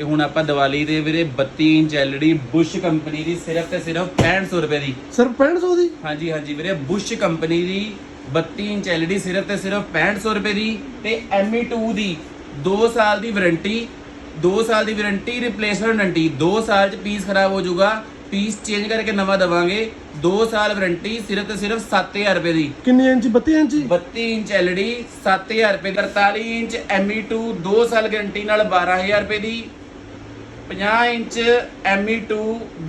ਤੇ ਹੁਣ ਆਪਾਂ ਦੀਵਾਲੀ ਦੇ ਵੀਰੇ 32 ਇੰਚ LED ਬੁਸ਼ ਕੰਪਨੀ ਦੀ ਸਿਰਫ ਤੇ ਸਿਰਫ 6500 ਰੁਪਏ ਦੀ। ਸਿਰਫ 6500 ਦੀ? ਹਾਂਜੀ ਹਾਂਜੀ ਵੀਰੇ ਬੁਸ਼ ਕੰਪਨੀ ਦੀ 32 ਇੰਚ LED ਸਿਰਫ ਤੇ ਸਿਰਫ 6500 ਰੁਪਏ ਦੀ ਤੇ ME2 ਦੀ 2 ਸਾਲ ਦੀ ਵਾਰੰਟੀ 2 ਸਾਲ ਦੀ ਵਾਰੰਟੀ ਰਿਪਲੇਸਮੈਂਟ ਵਾਰੰਟੀ 2 ਸਾਲ ਚ ਪੀਸ ਖਰਾਬ ਹੋ ਜਾਊਗਾ ਪੀਸ ਚੇਂਜ ਕਰਕੇ ਨਵਾਂ ਦਵਾਂਗੇ 2 ਸਾਲ ਵਾਰੰਟੀ ਸਿਰਫ ਤੇ ਸਿਰਫ 7000 ਰੁਪਏ ਦੀ। ਕਿੰਨੀ ਇੰਚ 32 ਇੰਚ? 32 ਇੰਚ LED 7000 ਰੁਪਏ 43 ਇੰਚ ME2 2 ਸਾਲ ਗਾਰੰਟੀ ਨਾਲ 12000 ਰੁਪਏ ਦੀ 50 ਇੰਚ ME2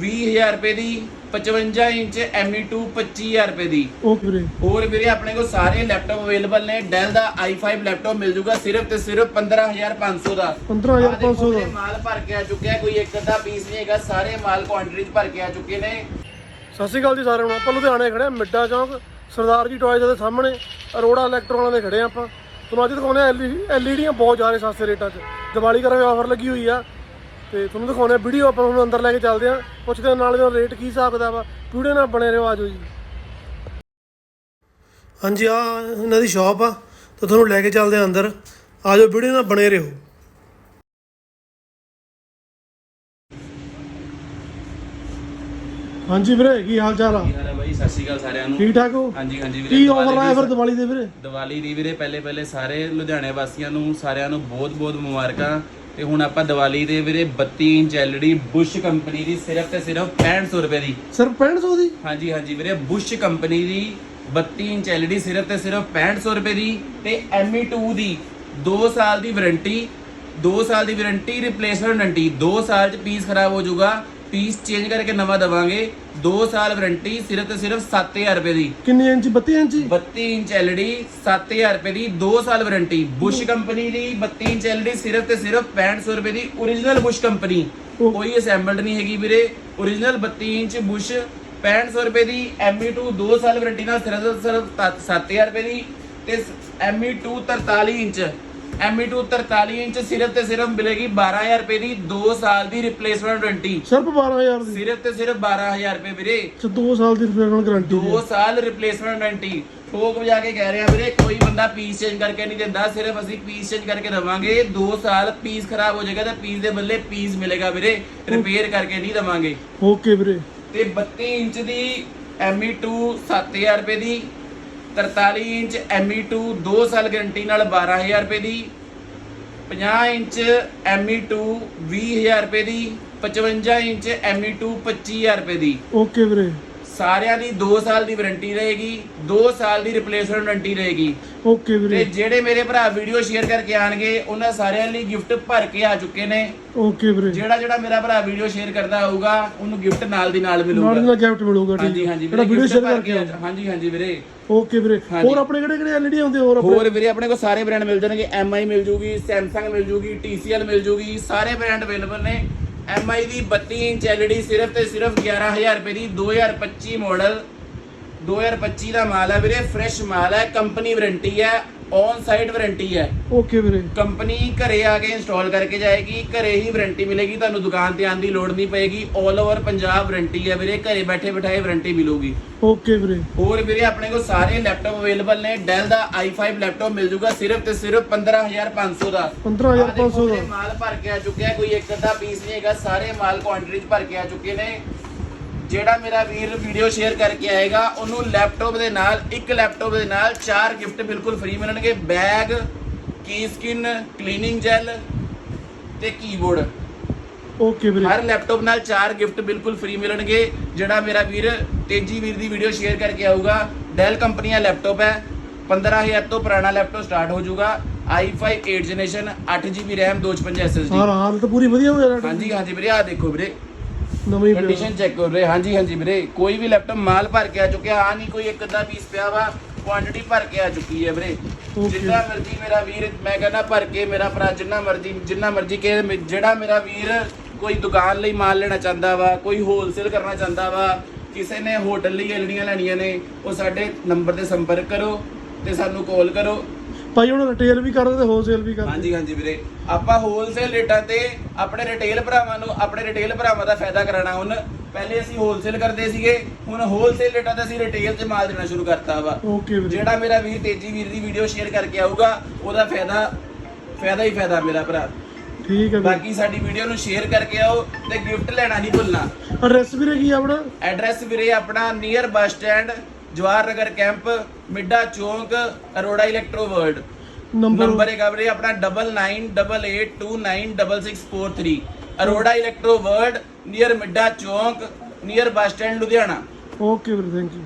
20000 ਰੁਪਏ ਦੀ 55 ਇੰਚ ME2 25000 ਰੁਪਏ ਦੀ। ਓਕੇ ਵੀਰੇ। ਹੋਰ ਵੀਰੇ ਆਪਣੇ ਕੋਲ ਸਾਰੇ ਲੈਪਟਾਪ ਅਵੇਲੇਬਲ ਨੇ Dell ਦਾ i5 ਲੈਪਟਾਪ ਮਿਲ ਜੂਗਾ ਸਿਰਫ ਤੇ ਸਿਰਫ 15500 ਦਾ। 15500 ਆਹ ਦੇਖੋ ਦਾ। ਮਾਲ ਭਰ ਕੇ ਆ ਚੁੱਕਿਆ ਕੋਈ ਇੱਕ ਅੱਧਾ ਪੀਸ ਨਹੀਂ ਹੈਗਾ ਸਾਰੇ ਮਾਲ ਕੁਆਂਟੀਟੀ ਚ ਭਰ ਕੇ ਆ ਚੁੱਕੇ ਨੇ। ਸਤਿ ਸ਼੍ਰੀ ਅਕਾਲ ਜੀ ਸਾਰਿਆਂ ਨੂੰ ਆਪਾਂ ਲੁਧਿਆਣੇ ਖੜੇ ਆ ਮਿੱਡਾ ਚੌਂਕ ਸਰਦਾਰ ਜੀ ਟੋਇਜ਼ ਦੇ ਸਾਹਮਣੇ ਅਰੋੜਾ ਇਲੈਕਟ੍ਰੋਨਾਂ ਦੇ ਖੜੇ ਆਪਾਂ। ਤੁਹਾਨੂੰ ਅੱਜ ਦਿਖਾਉਂਦੇ ਆ ਐਲਈਡੀਆਂ ਬਹੁਤ ਜ਼ਿਆਦਾ ਸਸਤੇ ਰੇਟਾਂ 'ਚ। ਦੀਵਾਲੀ ਕਰਕੇ ਆਫਰ ਲੱਗੀ ਹੋਈ ਆ। ਤੇ ਤੁਹਾਨੂੰ ਦਿਖਾਉਂਦੇ ਆ ਵੀਡੀਓ ਆਪਾਂ ਹੁਣ ਅੰਦਰ ਲੈ ਕੇ ਚੱਲਦੇ ਆ ਪੁੱਛਦੇ ਆ ਨਾਲ ਦੇ ਰੇਟ ਕੀ ਹਿਸਾਬ ਦਾ ਵਾ ਵੀਡੀਓ ਨਾਲ ਬਣੇ ਰਹੋ ਆਜੋ ਜੀ। ਹਾਂਜੀ ਆ ਇਹਨਾਂ ਦੀ ਸ਼ਾਪ ਆ ਤੇ ਤੁਹਾਨੂੰ ਲੈ ਕੇ ਚੱਲਦੇ ਆ ਅੰਦਰ। ਆਜੋ ਵੀਡੀਓ ਨਾਲ ਬਣੇ ਰਹੋ। ਹਾਂਜੀ ਵੀਰੇ ਕੀ ਹਾਲ ਚਾਲ ਆ? ਕੀ ਹਾਲ ਹੈ ਬਾਈ? ਸਤਿ ਸ਼੍ਰੀ ਅਕਾਲ ਸਾਰਿਆਂ ਨੂੰ। ਠੀਕ ਠਾਕ ਹੋ? ਹਾਂਜੀ ਹਾਂਜੀ ਵੀਰੇ ਕੀ ਆਫਰ ਆਇਆ ਦੀ ਫਿਰ ਦੀਵਾਲੀ ਦੇ ਵੀਰੇ? ਦੀਵਾਲੀ ਦੀ ਵੀਰੇ ਪਹਿਲੇ ਪਹਿਲੇ ਸਾਰੇ ਲੁਧਿਆਣੇ ਵਾਸੀਆਂ ਨੂੰ ਸਾਰਿਆਂ ਨੂੰ ਬਹੁਤ ਬਹੁਤ ਮੁਬਾਰਕਾਂ। ਤੇ ਹੁਣ ਆਪਾਂ ਦੀਵਾਲੀ ਦੇ ਵੀਰੇ 32 ਇੰਚ LED ਬੁਸ਼ ਕੰਪਨੀ ਦੀ ਸਿਰਫ ਤੇ ਸਿਰਫ 6500 ਰੁਪਏ ਦੀ। ਸਿਰਫ 6500 ਦੀ? ਹਾਂਜੀ ਹਾਂਜੀ ਵੀਰੇ ਬੁਸ਼ ਕੰਪਨੀ ਦੀ 32 ਇੰਚ LED ਸਿਰਫ ਤੇ ਸਿਰਫ 6500 ਰੁਪਏ ਦੀ ਤੇ ME2 ਦੀ 2 ਸਾਲ ਦੀ ਵਾਰੰਟੀ 2 ਸਾਲ ਦੀ ਵਾਰੰਟੀ ਰਿਪਲੇਸਮੈਂਟ ਵਾਰੰਟੀ 2 ਸਾਲ ਚ ਪੀਸ ਖਰਾਬ ਹੋ ਜਾਊਗਾ। ਪੀਸ ਚੇਂਜ ਕਰਕੇ ਨਵਾਂ ਦਵਾਂਗੇ। 2 ਸਾਲ ਵਾਰੰਟੀ ਸਿਰਫ ਤੇ ਸਿਰਫ 7000 ਰੁਪਏ ਦੀ। ਕਿੰਨੀ ਇੰਚ? 32 ਇੰਚ? 32 ਇੰਚ LED 7000 ਰੁਪਏ ਦੀ 2 ਸਾਲ ਵਾਰੰਟੀ। ਬੁਸ਼ ਕੰਪਨੀ ਦੀ 32 ਇੰਚ LED ਸਿਰਫ ਤੇ ਸਿਰਫ 6500 ਰੁਪਏ ਦੀ origignal ਬੁਸ਼ ਕੰਪਨੀ। ਕੋਈ ਅਸੈਂਬਲਡ ਨਹੀਂ ਹੈਗੀ ਵੀਰੇ। origignal 32 ਇੰਚ ਬੁਸ਼ 6500 ਰੁਪਏ ਦੀ ME2 2 ਸਾਲ ਵਾਰੰਟੀ ਨਾਲ ਸਿਰਫ ਸਿਰਫ 7000 ਰੁਪਏ ਦੀ ਤੇ ME2 43 ਇੰਚ। ME2 43 ਇੰਚ ਸਿਰਫ ਤੇ ਸਿਰਫ ਮਿਲੇਗੀ 12000 ਰੁਪਏ ਦੀ 2 ਸਾਲ ਦੀ ਰਿਪਲੇਸਮੈਂਟ ਵਾਰੰਟੀ ਸਿਰਫ 12000 ਦੀ? ਸਿਰਫ ਤੇ ਸਿਰਫ 12000 ਰੁਪਏ ਵੀਰੇ। ਚ 2 ਸਾਲ ਦੀ ਰਿਪਲੇਸਮੈਂਟ ਗਾਰੰਟੀ 2 ਸਾਲ ਰਿਪਲੇਸਮੈਂਟ ਵਾਰੰਟੀ ਠੋਕ ਵਜਾ ਕੇ ਕਹਿ ਰਹੇ ਆ ਵੀਰੇ ਕੋਈ ਬੰਦਾ ਪੀਸ ਚੇਂਜ ਕਰਕੇ ਨਹੀਂ ਦਿੰਦਾ ਸਿਰਫ ਅਸੀਂ ਪੀਸ ਚੇਂਜ ਕਰਕੇ ਦਵਾਂਗੇ। 2 ਸਾਲ ਪੀਸ ਖਰਾਬ ਹੋ ਜਾਏਗਾ ਤਾਂ ਪੀਸ ਦੇ ਬਦਲੇ ਪੀਸ ਮਿਲੇਗਾ ਵੀਰੇ। ਰਿਪੇਅਰ ਕਰਕੇ ਨਹੀਂ ਦਵਾਂਗੇ। ਓਕੇ ਵੀਰੇ। ਤੇ 32 ਇੰਚ ਦੀ ME2 7000 ਰੁਪਏ ਦੀ 43 ਇੰਚ ME2 2 ਸਾਲ ਗਾਰੰਟੀ ਨਾਲ 12000 ਰੁਪਏ ਦੀ। 50 ਇੰਚ ME2 20000 ਰੁਪਏ ਦੀ। 55 ਇੰਚ ME2 25000 ਰੁਪਏ ਦੀ। ਓਕੇ ਵੀਰੇ। ਸਾਰਿਆਂ ਦੀ 2 ਸਾਲ ਦੀ ਵਾਰੰਟੀ ਰਹੇਗੀ 2 ਸਾਲ ਦੀ ਰਿਪਲੇਸਮੈਂਟ ਵਾਰੰਟੀ ਰਹੇਗੀ। ਓਕੇ ਤੇ ਵੀਰੇ ਜਿਹੜੇ ਮੇਰੇ ਭਰਾ ਵੀਡੀਓ ਸ਼ੇਅਰ ਕਰਕੇ ਆਣਗੇ ਉਹਨਾਂ ਸਾਰਿਆਂ ਲਈ ਗਿਫਟ ਭਰ ਕੇ ਆ ਚੁੱਕੇ ਨੇ। ਓਕੇ ਵੀਰੇ। ਜਿਹੜਾ ਜਿਹੜਾ ਮੇਰਾ ਭਰਾ ਵੀਡੀਓ ਸ਼ੇਅਰ ਕਰਦਾ ਹੋਊਗਾ ਉਹਨੂੰ ਗਿਫਟ ਨਾਲ ਦੀ ਨਾਲ ਨਾਲ ਦੀ ਮਿਲੂਗਾ ਨਾਲ ਗਿਫਟ ਮਿਲੂਗਾ ਠੀਕ ਹਾਂਜੀ ਹਾਂਜੀ ਜਿਹੜਾ ਵੀਰੇ ਵੀਡੀਓ gift ਸ਼ੇਅਰ ਭਰ ਕਰਕੇ। ਆ- ਹਾਂਜੀ ਹਾਂਜੀ ਵੀਰੇ। ਓਕੇ ਵੀਰੇ। ਹਾਂਜੀ। ਹੋਰ ਆਪਣੇ ਕਿਹੜੇ ਕਿਹੜੇ ਐਲਈਡੀ ਆਉਂਦੇ ਹੋਰ ਆਪਣੇ? ਹੋਰ ਵੀਰੇ ਆਪਣੇ ਕੋਲ ਸਾਰੇ ਬ੍ਰਾਂਡ ਮਿਲ ਜਾਣਗੇ। MI ਮਿਲ ਜੂਗੀ Samsung ਮਿਲ ਜੂਗੀ TCL ਮਿਲ ਜੂਗੀ ਸਾਰੇ ਬ੍ਰਾਂਡ ਅਵੇਲੇਬਲ ਨੇ। MI ਦੀ 32 ਇੰਚ LED ਸਿਰਫ ਤੇ ਸਿਰਫ 11000 ਰੁਪਏ ਦੀ 2025 ਮਾਡਲ 2025 ਦਾ ਮਾਲ ਹੈ ਵੀਰੇ ਫਰੈਸ਼ ਮਾਲ ਹੈ ਕੰਪਨੀ ਵਾਰੰਟੀ ਹੈ ਔਨ ਸਾਈਟ ਵਾਰੰਟੀ ਹੈ। ਓਕੇ ਵੀਰੇ। ਕੰਪਨੀ ਘਰੇ ਆ ਕੇ ਇੰਸਟਾਲ ਕਰਕੇ ਜਾਏਗੀ ਘਰੇ ਹੀ ਵਾਰੰਟੀ ਮਿਲੇਗੀ ਤੁਹਾਨੂੰ ਦੁਕਾਨ ਤੇ ਆਉਣ ਦੀ ਲੋੜ ਨਹੀਂ ਪਏਗੀ। 올 ਓਵਰ ਪੰਜਾਬ ਵਾਰੰਟੀ ਹੈ ਵੀਰੇ ਘਰੇ ਬੈਠੇ ਬਿਠਾਏ ਵਾਰੰਟੀ ਮਿਲੂਗੀ। ਓਕੇ ਵੀਰੇ। ਹੋਰ ਵੀਰੇ ਆਪਣੇ ਕੋਲ ਸਾਰੇ ਲੈਪਟਾਪ ਅਵੇਲੇਬਲ ਨੇ Dell ਦਾ i5 ਲੈਪਟਾਪ ਮਿਲ ਜੂਗਾ ਸਿਰਫ ਤੇ ਸਿਰਫ 15500 ਦਾ। 15500 ਆਹ ਦੇਖੋ ਦਾ। ਮਾਲ ਭਰ ਕੇ ਆ ਚੁੱਕਿਆ ਕੋਈ ਇੱਕ ਅੱਧਾ ਪੀਸ ਨਹੀਂ ਹੈਗਾ ਸਾਰੇ ਮਾਲ ਕੁਆਂਟੀਟੀ ਚ ਭਰ ਕੇ ਆ ਚੁੱਕੇ ਨੇ। ਜਿਹੜਾ ਮੇਰਾ ਵੀਰ ਵੀਡੀਓ ਸ਼ੇਅਰ ਕਰਕੇ ਆਏਗਾ ਉਹਨੂੰ ਲੈਪਟਾਪ ਦੇ ਨਾਲ ਇੱਕ ਲੈਪਟਾਪ ਦੇ ਨਾਲ ਚਾਰ ਗਿਫਟ ਬਿਲਕੁਲ ਫ੍ਰੀ ਮਿਲਣਗੇ। ਬੈਗ ਕੀ ਸਕਿਨ ਕਲੀਨਿੰਗ ਜੈਲ ਤੇ ਕੀਬੋਰਡ ਓਕੇ ਵੀਰੇ। ਹਰ ਲੈਪਟਾਪ ਨਾਲ ਚਾਰ ਗਿਫਟ ਬਿਲਕੁਲ ਫ੍ਰੀ ਮਿਲਣਗੇ। ਜਿਹੜਾ ਮੇਰਾ ਵੀਰ ਤੇਜੀ ਵੀਰ ਦੀ ਵੀਡੀਓ ਸ਼ੇਅਰ ਕਰਕੇ ਆਊਗਾ ਡੈਲ ਕੰਪਨੀ ਦਾ ਲੈਪਟਾਪ ਹੈ 15000 ਤੋਂ ਪੁਰਾਣਾ ਲੈਪਟਾਪ ਸਟਾਰਟ ਹੋ ਜਾਊਗਾ। i5 8 generation 8GB RAM 256 SSD ਹਾਂ ਹਾਲਤ ਪੂਰੀ ਵਧੀਆ ਹੋ ਜਾਣਾ। ਹਾਂਜੀ ਹਾਂਜੀ ਵੀਰੇ ਆ ਦੇਖੋ ਵੀਰੇ। ਨਵੀਂ। ਕੰਡੀਸ਼ਨ ਚੈੱਕ ਕਰ ਰਹੇ ਹਾਂਜੀ ਹਾਂਜੀ ਵੀਰੇ ਕੋਈ ਵੀ ਲੈਪਟਾਪ ਮਾਲ ਭਰ ਕੇ ਆ ਚੁੱਕਿਆ ਆ ਨਹੀਂ ਕੋਈ ਇੱਕ ਅੱਧਾ ਪੀਸ ਪਿਆ ਵਾ ਕੁਆਂਟੀਟੀ ਭਰ ਕੇ ਆ ਚੁੱਕੀ ਹੈ ਵੀਰੇ. ਜਿੰਨਾ ਮਰਜ਼ੀ ਮੇਰਾ ਵੀਰ ਮੈਂ ਕਹਿੰਦਾ ਭਰ ਕੇ ਮੇਰਾ ਭਰਾ ਜਿੰਨਾ ਮਰਜ਼ੀ ਜਿੰਨਾ ਮਰਜ਼ੀ ਕਿ ਜਿਹੜਾ ਮੇਰਾ ਵੀਰ ਕੋਈ ਦੁਕਾਨ ਲਈ ਮਾਲ ਲੈਣਾ ਚਾਹੁੰਦਾ ਵਾ ਕੋਈ ਹੋਲਸੇਲ ਕਰਨਾ ਚਾਹੁੰਦਾ ਵਾ ਕਿਸੇ ਨੇ ਹੋਟਲ ਲਈ ਐਲਡੀਆਂ ਲੈਣੀਆਂ ਨੇ ਉਹ ਸਾਡੇ ਨੰਬਰ ਤੇ ਸੰਪਰਕ ਕਰੋ ਤੇ ਸਾਨੂੰ ਕਾਲ ਕਰੋ ਭਾਈ ਹੁਣ ਰਿਟੇਲ ਵੀ ਕਰਦੇ ਤੇ ਹੋਲਸੇਲ ਵੀ ਕਰਦੇ। ਹਾਂਜੀ ਹਾਂਜੀ ਵੀਰੇ। ਆਪਾਂ ਹੋਲਸੇਲ ਰੇਟਾਂ ਤੇ ਆਪਣੇ ਰਿਟੇਲ ਭਰਾਵਾਂ ਨੂੰ ਆਪਣੇ ਰਿਟੇਲ ਭਰਾਵਾਂ ਦਾ ਫਾਇਦਾ ਕਰਾਣਾ ਹੁਣ ਪਹਿਲੇ ਅਸੀਂ ਹੋਲਸੇਲ ਕਰਦੇ ਸੀਗੇ ਹੁਣ ਹੋਲਸੇਲ ਰੇਟਾਂ ਤੇ ਅਸੀਂ ਰਿਟੇਲ 'ਚ ਮਾਲ ਦੇਣਾ ਸ਼ੁਰੂ ਕਰਤਾ ਵਾ। ਓਕੇ ਵੀਰੇ। ਜਿਹੜਾ ਮੇਰਾ ਵੀਰ ਤੇਜੀ ਵੀਰ ਦੀ ਵੀਡੀਓ ਸ਼ੇਅਰ ਕਰਕੇ ਆਊਗਾ ਉਹਦਾ ਫਾਇਦਾ ਫਾਇਦਾ ਹੀ ਫਾਇਦਾ ਮੇਰਾ ਭਰਾ। ਠੀਕ ਹੈ ਬਾਕੀ ਸਾਡੀ ਵੀਡੀਓ ਨੂੰ ਸ਼ੇਅਰ ਕਰਕੇ ਆਓ ਤੇ ਗਿਫਟ ਲੈਣਾ ਨਹੀਂ ਭੁੱਲਣਾ। ਐਡਰੈਸ ਵੀਰੇ ਕੀ ਆਪਣਾ? ਐਡਰੈਸ ਵੀਰੇ ਆਪਣਾ near bus stand Jawahar Nagar camp Midda Chowk Arora electro world number number ਹੈਗਾ ਵੀਰੇ ਆਪਣਾ 9988299643 Arora electro world near Midda Chowk near bus stand Ludhiana. Okay ਵੀਰੇ ਥੈਂਕ ਯੂ